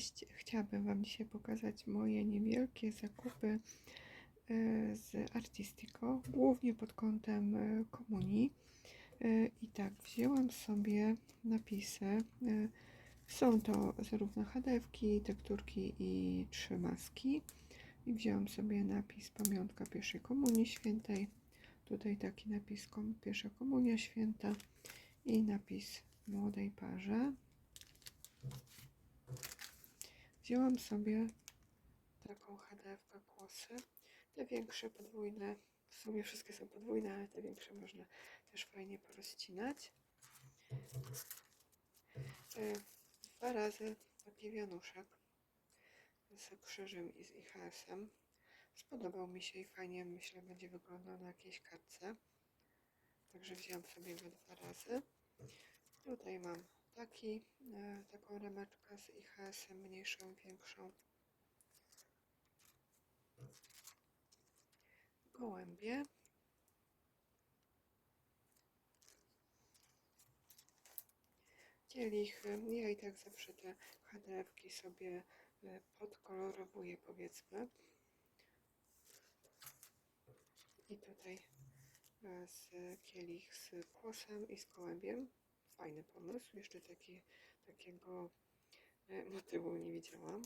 Cześć, chciałabym Wam dzisiaj pokazać moje niewielkie zakupy e, z Artistico, głównie pod kątem e, komunii. E, I tak, wzięłam sobie napisy. Są to zarówno hadewki, tekturki i trzy maski. I wzięłam sobie napis Pamiątka pierwszej komunii świętej. Tutaj taki napis Pierwsza komunia święta i napis młodej parze. Wzięłam sobie taką HDF kłosy. Te większe podwójne, w sumie wszystkie są podwójne, ale te większe można też fajnie porozcinać. E, Dwa razy taki wianuszek z krzyżem i z IHS-em. Spodobał mi się i fajnie myślę będzie wyglądał na jakiejś kartce. Także wzięłam sobie go dwa razy. Tutaj mam taki, e, taką rameczkę z IHS-em mniejszą większą. Gołębie. Kielichy. Ja i tak zawsze te HDF-ki sobie e, podkolorowuję powiedzmy. I tutaj e, z kielich z kłosem i z gołębiem. Fajny pomysł. Jeszcze taki, takiego e, motywu nie widziałam.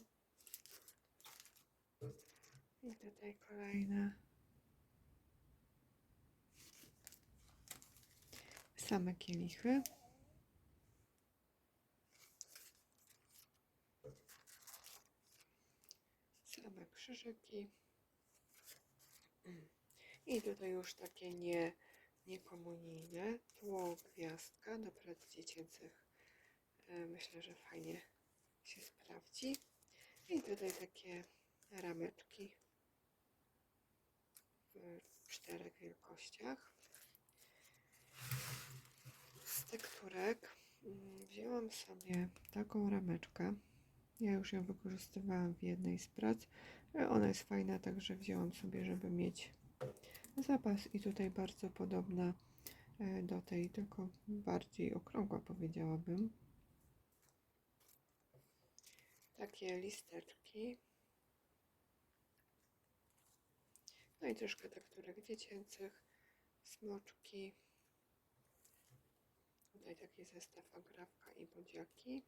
I tutaj kolejne. Same kielichy. Same krzyżyki. I tutaj już takie nie, niekomunijne. Tło gwiazdka do prac dziecięcych. E, Myślę, że fajnie się sprawdzi. I tutaj takie rameczki w czterech wielkościach. Z tekturek mm, wzięłam sobie taką rameczkę. Ja już ją wykorzystywałam w jednej z prac. ale Ona jest fajna, także wzięłam sobie, żeby mieć zapas i tutaj bardzo podobna e, do tej, tylko bardziej okrągła powiedziałabym. Takie listeczki. No i troszkę tekturek dziecięcych, smoczki. Tutaj taki zestaw agrafka i bodziaki.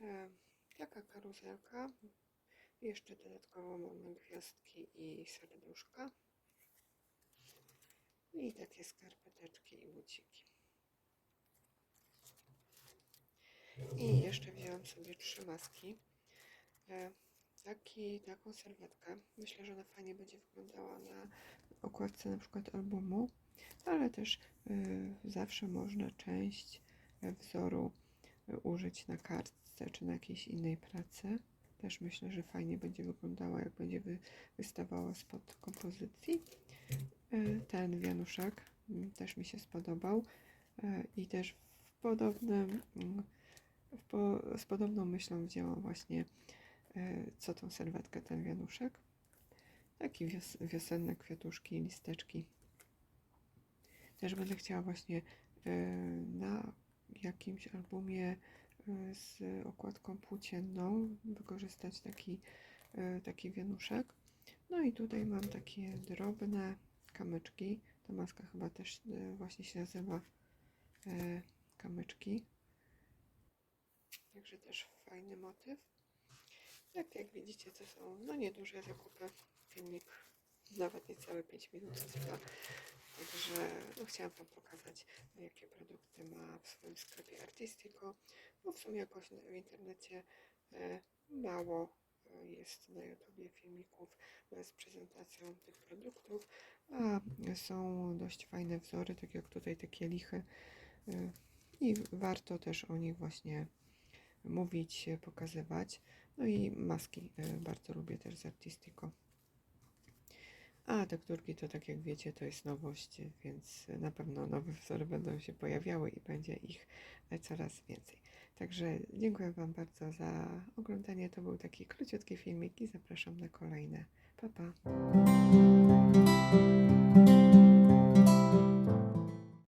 E, taka karuzelka. Jeszcze dodatkowo mamy gwiazdki i serduszka. I takie skarpeteczki i buciki. I jeszcze wzięłam sobie trzy maski. E, taki, taką serwetkę. Myślę, że ona fajnie będzie wyglądała na okładce na przykład albumu, ale też y, zawsze można część e, wzoru y, użyć na kartce czy na jakiejś innej pracy. Też myślę, że fajnie będzie wyglądała, jak będzie wy, wystawała spod kompozycji. E, Ten wianuszek mm, też mi się spodobał E, i też w podobnym, w po, z podobną myślą wzięłam właśnie e, co tą serwetkę, ten wianuszek. Takie wios, wiosenne kwiatuszki, listeczki. Też będę chciała właśnie na jakimś albumie z okładką płócienną wykorzystać taki, e, taki wianuszek. No i tutaj mam takie drobne kamyczki. Ta maska chyba też e, właśnie się nazywa e, kamyczki. Także też fajny motyw. Jak, jak widzicie, to są no nieduże zakupy. Filmik nawet niecałe 5 minut trwa. Także no, chciałam Wam pokazać, jakie produkty ma w swoim sklepie Artistico. Bo w sumie jakoś w internecie e, mało e, jest na YouTubie filmików z prezentacją tych produktów, a są dość fajne wzory, tak jak tutaj te kielichy. e, I warto też o nich właśnie mówić, pokazywać. No i maski bardzo lubię też z Artistico. A tekturki to tak jak wiecie, to jest nowość, więc na pewno nowe wzory będą się pojawiały i będzie ich e, coraz więcej. Także dziękuję Wam bardzo za oglądanie. To był taki króciutki filmik i zapraszam na kolejne. Pa, pa.